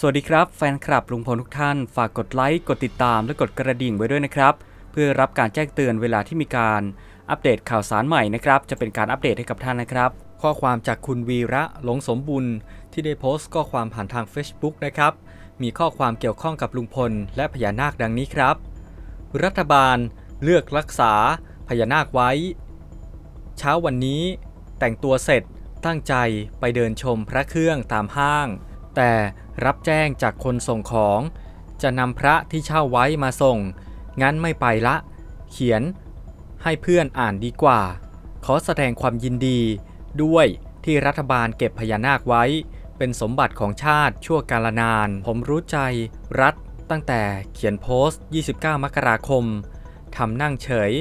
สวัสดีครับแฟนคลับลุงพลทุกท่าน ฝากกดไลค์ กดติดตาม และกดกระดิ่งไว้ด้วยนะครับ เพื่อรับการแจ้งเตือนเวลาที่มีการอัปเดตข่าวสารใหม่นะครับ จะเป็นการอัปเดตให้กับท่านนะครับ ข้อความจากคุณวีระหลงสมบุญที่ได้โพสต์ข้อความผ่านทาง Facebook นะครับ มีข้อความเกี่ยวข้องกับลุงพล และพญานาคดังนี้ครับ รัฐบาลเลือกรักษาพญานาคไว้ เช้าวันนี้ แต่งตัวเสร็จตั้งใจไปเดินชมพระเครื่องตามห้าง แต่ รับแจ้งจากคนส่งของ จะนำพระที่เช่าไว้มาส่ง งั้นไม่ไปละ เขียน ให้เพื่อนอ่านดีกว่า ขอแสดงความยินดี ด้วยที่รัฐบาลเก็บพญานาคไว้ เป็นสมบัติของชาติชั่วกาลนาน ผมรู้ใจรัฐตั้งแต่เขียนโพสต์ 29 มกราคม ทำนั่งเฉย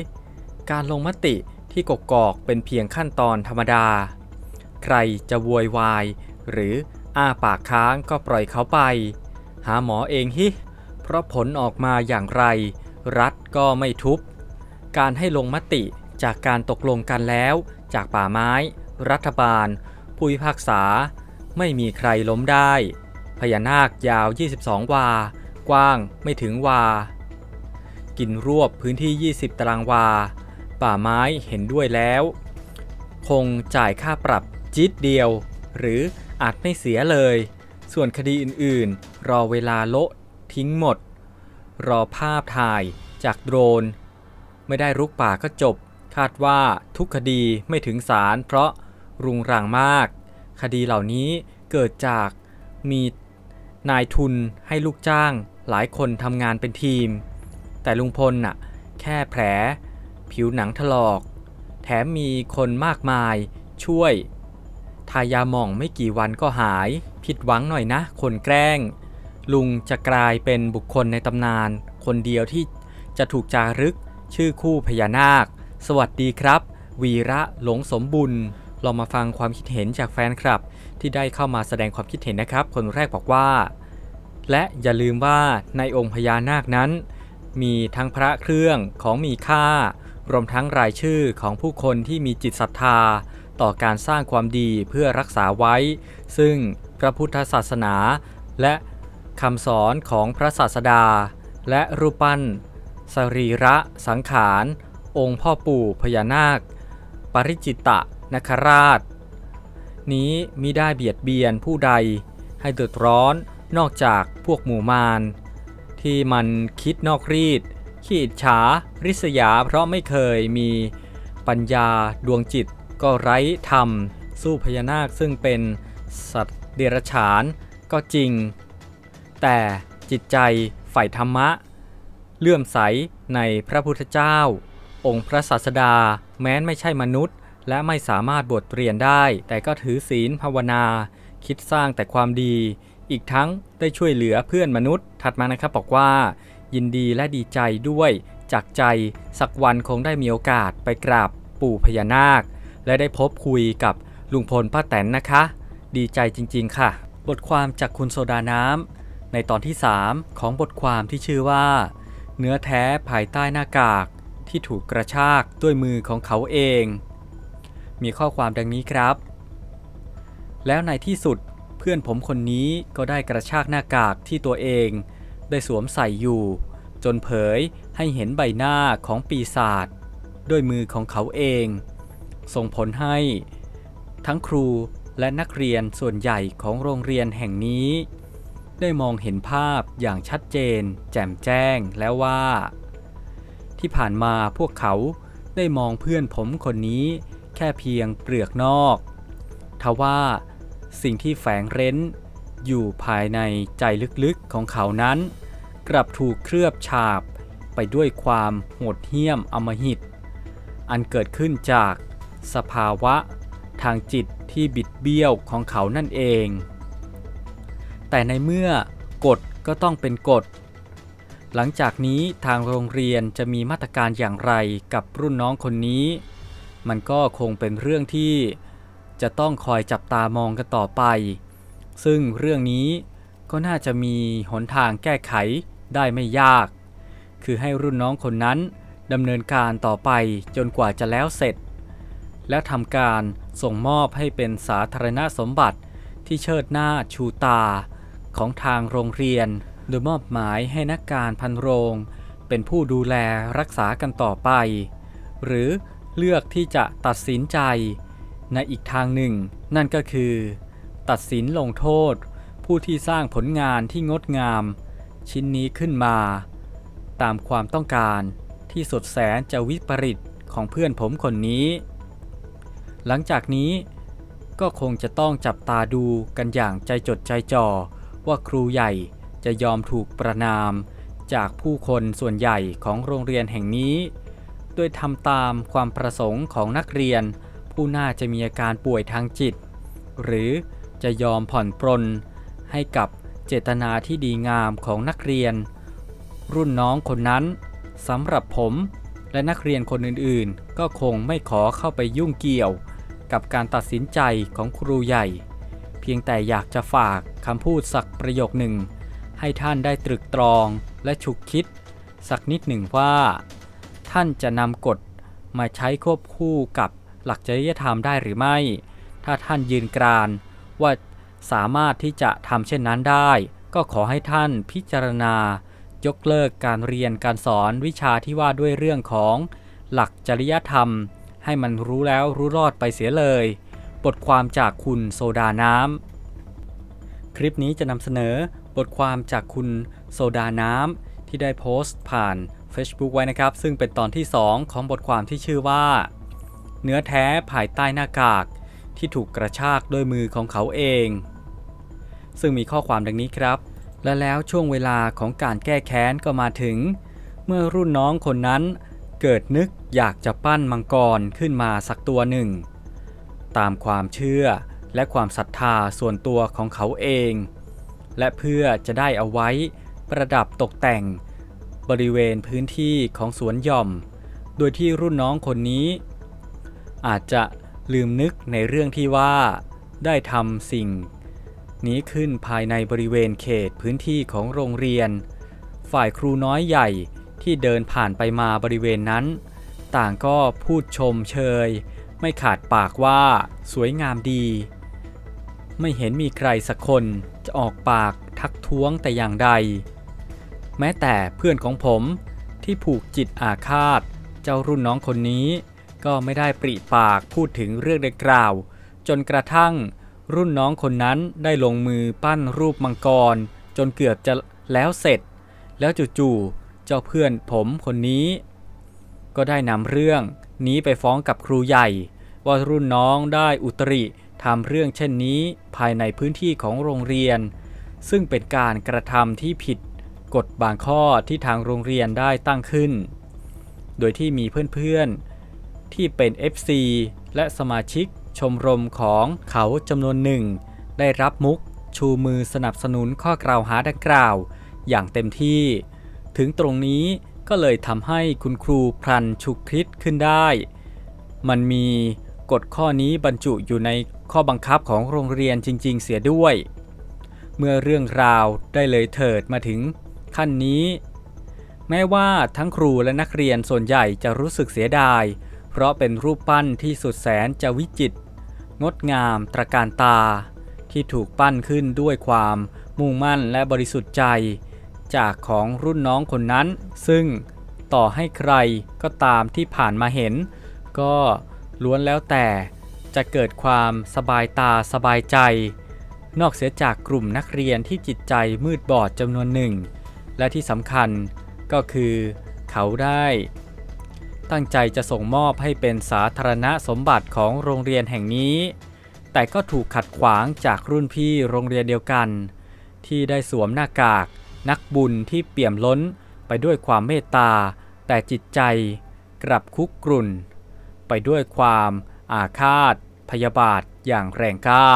การลงมติที่กกอกเป็นเพียงขั้นตอนธรรมดา ใครจะโวยวาย หรือ อ้าปากค้างก็ปล่อยเขาไป หาหมอเองฮิ เพราะผลออกมาอย่างไร รัฐก็ไม่ทุบ การให้ลงมติจากการตกลงกันแล้ว จากป่าไม้ รัฐบาล ผู้พิพากษา ไม่มีใครล้มได้ พญานาคยาว 22 วา กว้างไม่ถึงวา กินรวบพื้นที่ 20 ตารางวา ป่าไม้เห็นด้วยแล้ว คงจ่ายค่าปรับจิตเดียว หรือ อาจไม่เสียเลย ส่วนคดีอื่นๆ รอเวลาโละทิ้งหมด รอภาพถ่ายจากโดรน ไม่ได้รุกป่าก็จบ คาดว่าทุกคดีไม่ถึงศาลเพราะรุงรังมาก คดีเหล่านี้เกิดจากมีนายทุนให้ลูกจ้างหลายคนทำงานเป็นทีม แต่ลุงพลน่ะ แค่แผล ผิวหนังถลอก แถมมีคนมากมายช่วย ทายาหม่องไม่กี่วันก็หาย ผิดหวังหน่อยนะ คนแกล้ง ลุงจะกลายเป็นบุคคลในตำนาน คนเดียวที่จะถูกจารึก ชื่อคู่พญานาค สวัสดีครับ วีระหลงสมบุญเรามาฟังความคิดเห็นจากแฟนคลับ ที่ได้เข้ามาแสดงความคิดเห็นนะครับ คนแรกบอกว่า และอย่าลืมว่าในองค์พญานาคนั้น มีทั้งพระเครื่องของมีค่ารวมทั้งรายชื่อของผู้คนที่มีจิตศรัทธา ต่อการสร้างความดีเพื่อรักษาไว้ ซึ่งพระพุทธศาสนา และคำสอนของพระศาสดา และรูปปั้น สรีระสังขาร องค์พ่อปู่พญานาค ปริจิตตะนคราช นี้มิได้เบียดเบียนผู้ใดให้เดือดร้อนนอกจากพวกหมู่มารที่มันคิดนอกรีด ขีดฉาริษยาเพราะไม่เคยมีปัญญาดวงจิต ก็ไร้ธรรม สู้พญานาคซึ่งเป็นสัตว์เดรัจฉานก็จริง แต่จิตใจฝ่ายธรรมะ เลื่อมใสในพระพุทธเจ้า องค์พระศาสดาแม้นไม่ใช่มนุษย์ และไม่สามารถบวชเรียนได้ แต่ก็ถือศีลภาวนา คิดสร้างแต่ความดี อีกทั้งได้ช่วยเหลือเพื่อนมนุษย์ ถัดมานะครับบอกว่า ยินดีและดีใจด้วยจากใจสักวันคงได้มีโอกาสไปกราบปู่พญานาค และได้พบคุยกับลุงพลป้าแตนนะคะ ดีใจจริง ๆ ค่ะ บทความจากคุณโซดาน้ำในตอนที่ 3 ของบทความที่ชื่อว่า เนื้อแท้ภายใต้หน้ากากที่ถูกกระชากด้วยมือของเขาเอง มีข้อความดังนี้ครับ แล้วในที่สุดเพื่อนผมคนนี้ก็ได้กระชากหน้ากากที่ตัวเอง ได้สวมใส่อยู่ จนเผยให้เห็นใบหน้าของปีศาจด้วยมือของเขาเอง ส่งผลให้ ทั้งครูและนักเรียนส่วนใหญ่ของโรงเรียนแห่งนี้ ได้มองเห็นภาพอย่างชัดเจน แจ่มแจ้งแล้วว่า ที่ผ่านมาพวกเขาได้มองเพื่อนผมคนนี้แค่เพียงเปลือกนอก ทว่าสิ่งที่แฝงเร้น อยู่ภายในใจลึกๆของเขานั้น กลับถูกเคลือบฉาบไปด้วยความโหดเหี้ยมอำมหิต อันเกิดขึ้นจาก สภาวะทางจิตที่บิดเบี้ยวของเขานั่นเอง แต่ในเมื่อกฎก็ต้องเป็นกฎ หลังจากนี้ทางโรงเรียนจะมีมาตรการอย่างไรกับรุ่นน้องคนนี้ มันก็คงเป็นเรื่องที่จะต้องคอยจับตามองกันต่อไป ซึ่งเรื่องนี้ก็น่าจะมีหนทางแก้ไขได้ไม่ยาก คือให้รุ่นน้องคนนั้นดำเนินการต่อไปจนกว่าจะแล้วเสร็จ และทำการส่งมอบให้เป็นสาธารณสมบัติที่เชิดหน้าชูตา ของทางโรงเรียน โดยมอบหมายให้นักการพันโรง เป็นผู้ดูแลรักษากันต่อไป หรือเลือกที่จะตัดสินใจ ในอีกทางหนึ่ง นั่นก็คือ ตัดสินลงโทษ ผู้ที่สร้างผลงานที่งดงาม ชิ้นนี้ขึ้นมา ตามความต้องการที่สดแสนจะวิปริตของเพื่อนผมคนนี้ หลังจากนี้ก็คงจะต้องจับตาดูกันอย่างใจจดใจจ่อ ว่าครูใหญ่จะยอมถูกประนาม จากผู้คนส่วนใหญ่ของโรงเรียนแห่งนี้โดยทำตามความประสงค์ของนักเรียน ผู้น่าจะมีอาการป่วยทางจิต หรือจะยอมผ่อนปรนให้กับเจตนาที่ดีงามของนักเรียน รุ่นน้องคนนั้นสำหรับผมและนักเรียนคนอื่นๆ ก็คงไม่ขอเข้าไปยุ่งเกี่ยว กับการตัดสินใจของครูใหญ่ เพียงแต่อยากจะฝากคำพูดสักประโยคหนึ่ง ให้ท่านได้ตรึกตรองและฉุกคิด สักนิดหนึ่งว่า ท่านจะนำกฎมาใช้ควบคู่กับหลักจริยธรรมได้หรือไม่ ถ้าท่านยืนกรานว่าสามารถที่จะทำเช่นนั้นได้ ก็ขอให้ท่านพิจารณายกเลิกการเรียนการสอนวิชาที่ว่าด้วยเรื่องของหลักจริยธรรม ให้มันรู้แล้วรู้รอดไปเสียเลย บทความจากคุณโซดาน้ำ คลิปนี้จะนำเสนอบทความจากคุณโซดาน้ำที่ได้โพสต์ผ่าน Facebook ไว้นะครับ ซึ่งเป็นตอนที่ 2 ของบทความที่ชื่อว่า เนื้อแท้ภายใต้หน้ากากที่ถูกกระชากด้วยมือของเขาเอง ซึ่งมีข้อความดังนี้ครับ และแล้วช่วงเวลาของการแก้แค้นก็มาถึง เมื่อรุ่นน้องคนนั้น เกิดนึกอยากจะปั้นมังกรขึ้นมาสักตัวหนึ่ง ตามความเชื่อและความศรัทธาส่วนตัวของเขาเอง และเพื่อจะได้เอาไว้ประดับตกแต่ง บริเวณพื้นที่ของสวนหย่อม โดยที่รุ่นน้องคนนี้ อาจจะลืมนึกในเรื่องที่ว่า ได้ทำสิ่ง นี้ขึ้นภายในบริเวณเขตพื้นที่ของโรงเรียน ฝ่ายครูน้อยใหญ่ ที่เดินผ่านไปมาบริเวณนั้น ต่างก็พูดชมเชย ไม่ขาดปากว่าสวยงามดี ไม่เห็นมีใครสักคนจะออกปากทักท้วงแต่อย่างใด แม้แต่เพื่อนของผมที่ผูกจิตอาฆาต เจ้ารุ่นน้องคนนี้ ก็ไม่ได้ปริปากพูดถึงเรื่องดังกล่าว จนกระทั่งรุ่นน้องคนนั้นได้ลงมือปั้นรูปมังกร จนเกือบจะแล้วเสร็จ แล้วจู่ๆ เจ้าเพื่อนผมคนนี้ ก็ได้นำเรื่องนี้ไปฟ้องกับครูใหญ่ ว่ารุ่นน้องได้อุตริทำเรื่องเช่นนี้ภายในพื้นที่ของโรงเรียน ซึ่งเป็นการกระทำที่ผิดกฎบางข้อที่ทางโรงเรียนได้ตั้งขึ้น โดยที่มีเพื่อนๆ ที่เป็น FC และสมาชิกชมรมของเขาจำนวนหนึ่ง ได้รับมุกชูมือสนับสนุนข้อกล่าวหาดังกล่าว อย่างเต็มที่ ถึงตรงนี้ก็เลยทำให้คุณครูพลันฉุกคิดขึ้นได้ มันมีกฎข้อนี้บรรจุอยู่ในข้อบังคับของโรงเรียนจริง ๆ เสียด้วย เมื่อเรื่องราวได้เลยเถิดมาถึงขั้นนี้ แม้ว่าทั้งครูและนักเรียนส่วนใหญ่จะรู้สึกเสียดาย เพราะเป็นรูปปั้นที่สุดแสนจะวิจิตรงดงามตระการตา ที่ถูกปั้นขึ้นด้วยความมุ่งมั่นและบริสุทธิ์ใจ จากของรุ่นน้องคนนั้น ซึ่งต่อให้ใครก็ตามที่ผ่านมาเห็น ก็ล้วนแล้วแต่จะเกิดความสบายตาสบายใจ นอกเสียจากกลุ่มนักเรียนที่จิตใจมืดบอดจำนวนหนึ่ง และที่สำคัญก็คือเขาได้ ตั้งใจจะส่งมอบให้เป็นสาธารณสมบัติของโรงเรียนแห่งนี้ แต่ก็ถูกขัดขวางจากรุ่นพี่โรงเรียนเดียวกัน ที่ได้สวมหน้ากาก นักบุญที่เปี่ยมล้นไปด้วยความเมตตา แต่จิตใจกลับคุกกรุ่น ไปด้วยความอาฆาต พยาบาทอย่างแรงกล้า